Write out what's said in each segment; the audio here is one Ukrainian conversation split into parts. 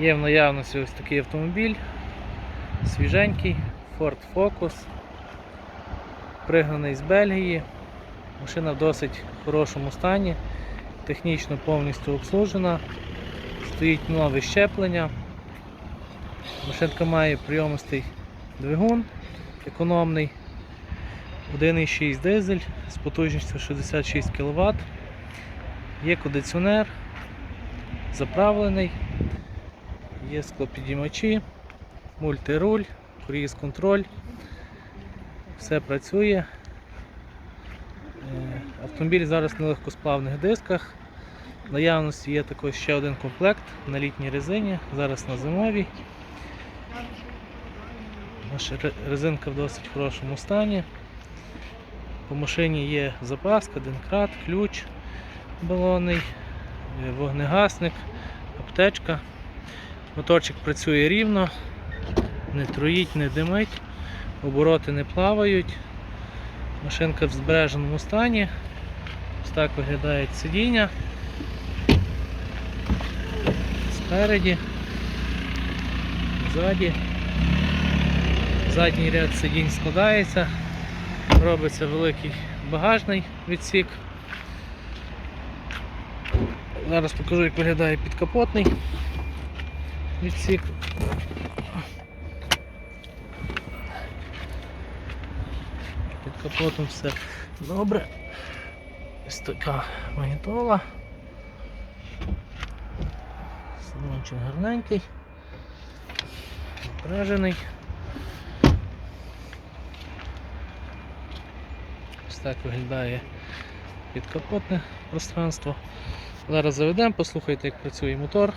Є в наявності ось такий автомобіль, свіженький, Ford Focus, пригнаний з Бельгії. Машина в досить хорошому стані, технічно повністю обслужена, стоїть нове щеплення. Машинка має прийомистий двигун, економний, 1,6 дизель з потужністю 66 кВт. Є кондиціонер, заправлений, є склопідіймачі, мультируль, круїз контроль. Все працює. Е, Автомобіль зараз на легкосплавних дисках. В наявності є також ще один комплект на літній резині, зараз на зимовій. Наша резинка в досить хорошому стані. По машині є запаска, денкрат, ключ балонний, е, вогнегасник, аптечка. Моторчик працює рівно, не троїть, не димить, обороти не плавають. Машинка в збереженому стані. Ось так виглядають сидіння. Спереді, ззаді. Задній ряд сидінь складається, робиться великий багажний відсік. Зараз покажу, як виглядає підкапотний відсік. Під капотом все добре. Ось така магнітола. Салончик гарненький, вражений. Ось так виглядає підкапотне пространство. Зараз заведемо, послухайте, як працює мотор.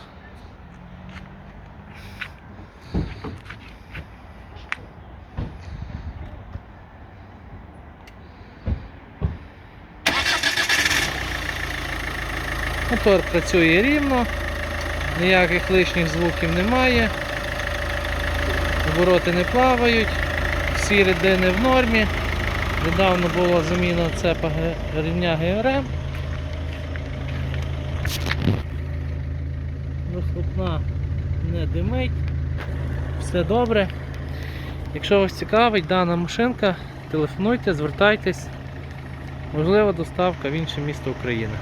Мотор працює рівно, ніяких лишніх звуків немає, обороти не плавають, всі рідини в нормі. Недавно була заміна цепа рівня ГРМ. Вихлопна не димить, все добре. Якщо вас цікавить дана машинка, телефонуйте, звертайтесь. Можлива доставка в інше місто України.